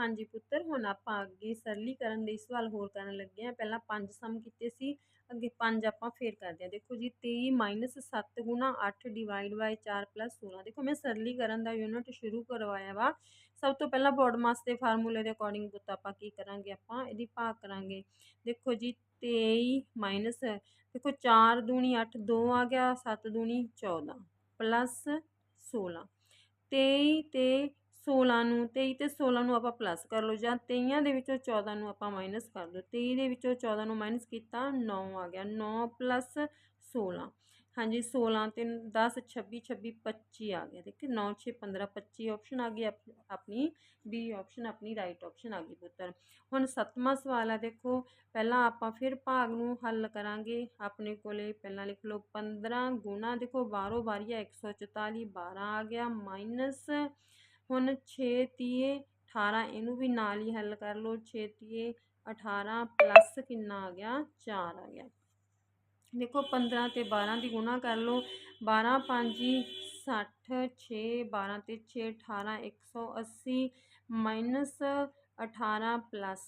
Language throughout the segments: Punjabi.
ਹਾਂਜੀ ਪੁੱਤਰ, ਹੁਣ ਆਪਾਂ ਅੱਗੇ ਸਰਲੀਕਰਨ ਦੇ ਸਵਾਲ ਹੋਰ ਕਰਨ ਲੱਗੇ ਆ ਪਹਿਲਾਂ ਪੰਜ ਸਮ ਕੀਤੇ ਸੀ, ਅੱਗੇ ਪੰਜ ਆਪਾਂ ਫੇਰ ਕਰਦੇ ਆ ਦੇਖੋ ਜੀ 23 7 ਗੁਣਾ 8 ਡਿਵਾਈਡ ਬਾਈ 4 16 ਦੇਖੋ ਮੈਂ ਸਰਲੀਕਰਨ ਦਾ ਯੂਨਿਟ ਸ਼ੁਰੂ ਕਰਵਾਇਆ ਵਾ। ਸਭ ਤੋਂ ਪਹਿਲਾਂ ਬੋਡਮਾਸ ਦੇ ਫਾਰਮੂਲੇ ਦੇ ਅਕੋਰਡਿੰਗ ਪੁੱਤ ਆਪਾਂ ਕੀ ਕਰਾਂਗੇ ਆਪਾਂ? ਇਹਦੀ ਭਾਗ ਕਰਾਂਗੇ। ਦੇਖੋ ਜੀ 23 ਮਾਈਨਸ ਦੇਖੋ 4 ਦੂਣੀ 8 2 ਆ ਗਿਆ 7 ਦੂਣੀ 14 ਪਲੱਸ 16 23 ਤੇ 16 ਨੂੰ 23 ਤੇ 16 ਨੂੰ ਆਪਾਂ ਪਲੱਸ ਕਰ ਲਓ ਜਾਂ 23 ਦੇ ਵਿੱਚੋਂ 14 ਨੂੰ ਆਪਾਂ ਮਾਈਨਸ ਕਰ ਦਿਓ 23 ਦੇ ਵਿੱਚੋਂ 14 ਨੂੰ ਮਾਈਨਸ ਕੀਤਾ 9 ਆ ਗਿਆ। 9 ਪਲੱਸ 16 ਹਾਂਜੀ 16 ਤੇ 10 26 26 25 ਆ ਗਿਆ ਦੇਖੋ 9 6 15 25 ਆਪਸ਼ਨ ਆ ਗਈ ਆਪਣੀ ਬੀ ਆਪਸ਼ਨ ਆਪਣੀ ਰਾਈਟ ਆਪਸ਼ਨ ਆ ਗਈ ਪੁੱਤਰ। ਹੁਣ ਸੱਤਵਾਂ ਸਵਾਲ ਹੈ ਦੇਖੋ, ਪਹਿਲਾਂ ਆਪਾਂ ਫਿਰ ਭਾਗ ਨੂੰ ਹੱਲ ਕਰਾਂਗੇ। ਆਪਣੇ ਕੋਲੇ ਪਹਿਲਾਂ ਲਿਖ ਲਓ 15 ਗੁਣਾ ਦੇਖੋ ਬਾਹਰੋਂ ਬਾਰੀ ਆ 144 12 ਆ ਗਿਆ ਮਾਈਨਸ ਹੁਣ ਛੇ ਤੀਏ 18 ਇਹਨੂੰ ਵੀ ਨਾਲ ਹੀ ਹੱਲ ਕਰ ਲਓ। ਛੇ ਤੀਏ 18 ਪਲੱਸ ਕਿੰਨਾ ਆ ਗਿਆ? 4 ਆ ਗਿਆ। ਦੇਖੋ 15 ਤੇ 12 ਦੀ ਗੁਣਾ ਕਰ ਲਓ। 12 5 60 6 12 ਤੇ 6 18 180 ਮਾਈਨਸ 18 ਪਲੱਸ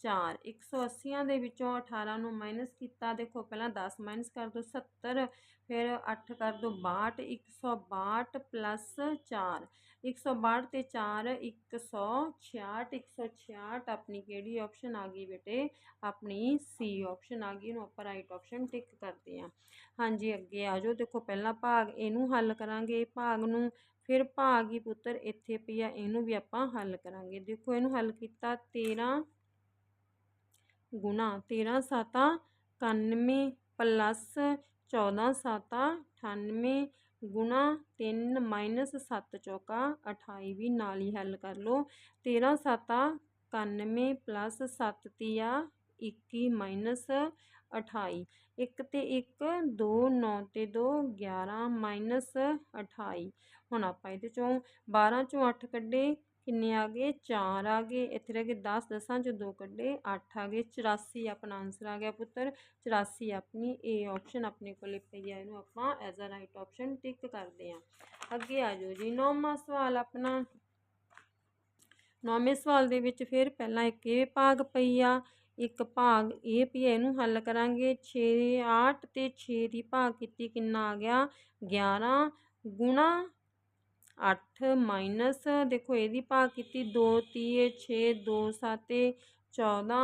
4 180 ਦੇ ਵਿੱਚੋਂ 18 ਨੂੰ ਮਾਈਨਸ ਕੀਤਾ, ਦੇਖੋ ਪਹਿਲਾਂ 10 ਮਾਈਨਸ ਕਰ ਦਿਓ 70 ਫਿਰ 8 ਕਰ ਦਿਓ 62 162 ਪਲੱਸ 4 162 ਤੇ 4 166 166 ਆਪਣੀ ਕਿਹੜੀ ਆਪਸ਼ਨ ਆ ਗਈ ਬੇਟੇ? ਆਪਣੀ ਸੀ ਆਪਸ਼ਨ ਆ ਗਈ, ਇਹਨੂੰ ਆਪਾਂ ਰਾਈਟ ਆਪਸ਼ਨ ਟਿਕ ਕਰਦੇ ਹਾਂ। ਹਾਂਜੀ, ਅੱਗੇ ਆ ਜਾਓ, ਦੇਖੋ ਪਹਿਲਾ ਭਾਗ ਇਹਨੂੰ ਹੱਲ ਕਰਾਂਗੇ, ਭਾਗ ਨੂੰ ਫਿਰ ਭਾਗ ਹੀ ਪੁੱਤਰ ਇੱਥੇ ਪਿਆ, ਇਹਨੂੰ ਵੀ ਆਪਾਂ ਹੱਲ ਕਰਾਂਗੇ। ਦੇਖੋ ਇਹਨੂੰ ਹੱਲ ਕੀਤਾ 13 ਗੁਣਾ 13 ਸਾਤਾ 91 ਪਲੱਸ 14 ਸਾਤਾ 98 ਗੁਣਾ ਤਿੰਨ ਮਾਈਨਸ ਸੱਤ ਚੌਕਾ 28 ਵੀ ਨਾਲ ਹੀ ਹੱਲ ਕਰ ਲਓ। 13 7 91 ਪਲੱਸ ਸੱਤ ਤੀਆ 21 ਮਾਈਨਸ 28 1 ਤੇ 1 2 9 ਤੇ 2 11 ਮਾਈਨਸ 28 ਹੁਣ ਆਪਾਂ ਇਹਦੇ ਚੋਂ 12 ਚੋਂ ਅੱਠ ਕੱਢੇ। ਕਿੰਨੇ ਆ ਗਏ? ਚਾਰ ਆ ਗਏ। ਇੱਥੇ ਰਹਿ ਗਏ 10 ਦਸਾਂ, 'ਚੋਂ ਦੋ ਕੱਢੇ 8 ਆ ਗਏ। 84 ਆਪਣਾ ਆਨਸਰ ਆ ਗਿਆ ਪੁੱਤਰ। 84 ਆਪਣੀ ਏ ਆਪਸ਼ਨ ਆਪਣੇ ਕੋਲੇ ਪਈ ਆ। ਇਹਨੂੰ ਆਪਾਂ as a right option tick ਕਰਦੇ ਆ। ਅੱਗੇ ਆ ਜਾਓ ਜੀ, ਨੌਵਾਂ ਸਵਾਲ ਆਪਣਾ। ਨੌਵੇਂ ਸਵਾਲ ਦੇ ਵਿੱਚ ਫਿਰ ਪਹਿਲਾਂ ਇੱਕ ਇਹ ਭਾਗ ਪਈ ਆ। ਇੱਕ ਭਾਗ ਇਹ ਪਈ ਇਹਨੂੰ ਹੱਲ ਕਰਾਂਗੇ। 6 8 ਤੇ 6 ਦੀ ਭਾਗ ਕੀਤੀ ਕਿੰਨਾ ਆ ਗਿਆ? 11 ਗੁਣਾ 8 ਮਾਈਨਸ, ਦੇਖੋ ਇਹਦੀ ਭਾਗ ਕੀਤੀ 2 ਤੀਏ 6 2 7 14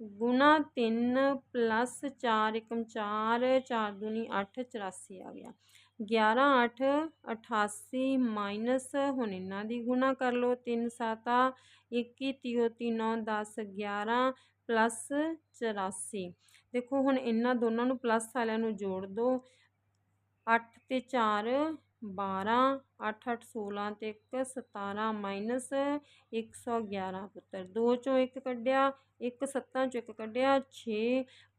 ਗੁਣਾ 3 ਪਲੱਸ 4 1 4 4 ਦੂਣੀ 8 84 ਆ ਗਿਆ। 11 8 88 ਮਾਈਨਸ, ਹੁਣ ਇਹਨਾਂ ਦੀ ਗੁਣਾ ਕਰ ਲਓ 3 7 21 30 9 10 11 ਪਲੱਸ 84 ਦੇਖੋ ਹੁਣ ਇਹਨਾਂ ਦੋਨਾਂ ਨੂੰ ਪਲੱਸ ਵਾਲਿਆਂ ਨੂੰ ਜੋੜ ਦਿਓ 8 ਤੇ 4 12 8 8 16 ਤੇ 1 17 ਮਾਈਨਸ 111 ਪੁੱਤਰ। ਦੋ ਚੋਂ ਇੱਕ ਕੱਢਿਆ 1 7 ਚੋਂ ਇੱਕ ਕੱਢਿਆ 6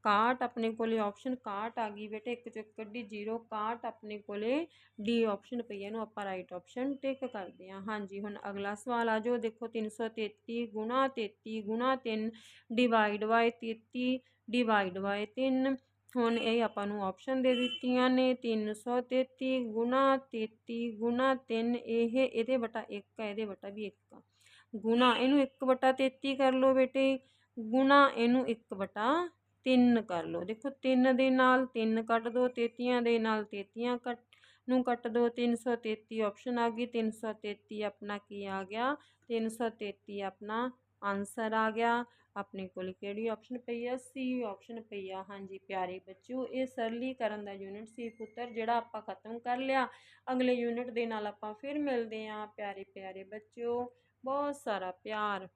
61 ਆਪਣੇ ਕੋਲੇ ਆਪਸ਼ਨ 61 ਆ ਗਈ ਬੇਟੇ, ਇੱਕ ਚੋਂ ਇੱਕ ਕੱਢੀ 0 61 ਆਪਣੇ ਕੋਲੇ ਡੀ ਆਪਸ਼ਨ ਪਈ ਇਹਨੂੰ ਆਪਾਂ ਰਾਈਟ ਆਪਸ਼ਨ ਟਿਕ ਕਰਦੇ ਹਾਂ। ਹਾਂਜੀ, ਹੁਣ ਅਗਲਾ ਸਵਾਲ ਆ ਜੋ ਦੇਖੋ 333 ਗੁਣਾ 33 ਗੁਣਾ ਤਿੰਨ ਡਿਵਾਈਡ ਬਾਏ ਤੇਤੀ ਡਿਵਾਈਡ ਬਾਏ ਤਿੰਨ ਹੁਣ ਇਹ ਆਪਾਂ ਨੂੰ ਆਪਸ਼ਨ ਦੇ ਦਿੱਤੀਆਂ ਨੇ 333 ਗੁਣਾ 33 ਗੁਣਾ 3 ਇਹ ਇਹਦੇ ਬਟਾ 1 ਆ, ਇਹਦੇ ਬਟਾ ਵੀ 1 ਆ। ਗੁਣਾ ਇਹਨੂੰ 1 ਬਟਾ 33 ਕਰ ਲਓ ਬੇਟੇ, ਗੁਣਾ ਇਹਨੂੰ 1 ਬਟਾ 3 ਕਰ ਲਓ। ਦੇਖੋ 3 ਦੇ ਨਾਲ 3 ਕੱਟ ਦੋ 33 ਦੇ ਨਾਲ 33 ਕੱਟ, ਨੂੰ ਕੱਟ ਦੋ 333 ਆਪਸ਼ਨ ਆ ਗਈ 333 ਆਪਣਾ ਕੀ ਆ ਗਿਆ 333 ਆਪਣਾ ਆਨਸਰ ਆ ਗਿਆ। ਆਪਣੇ ਕੋਲ ਕਿਹੜੀ ਆਪਸ਼ਨ ਪਈ ਆ? ਸੀ ਆਪਸ਼ਨ ਪਈ ਆ। ਹਾਂਜੀ, ਪਿਆਰੇ ਬੱਚਿਓ, ਇਹ ਸਰਲੀਕਰਨ ਦਾ ਯੂਨਿਟ ਸੀ ਪੁੱਤਰ, ਜਿਹੜਾ ਆਪਾਂ ਖਤਮ ਕਰ ਲਿਆ। ਅਗਲੇ ਯੂਨਿਟ ਦੇ ਨਾਲ ਆਪਾਂ ਫਿਰ ਮਿਲਦੇ ਆਂ ਪਿਆਰੇ ਪਿਆਰੇ ਬੱਚਿਓ, ਬਹੁਤ ਸਾਰਾ ਪਿਆਰ।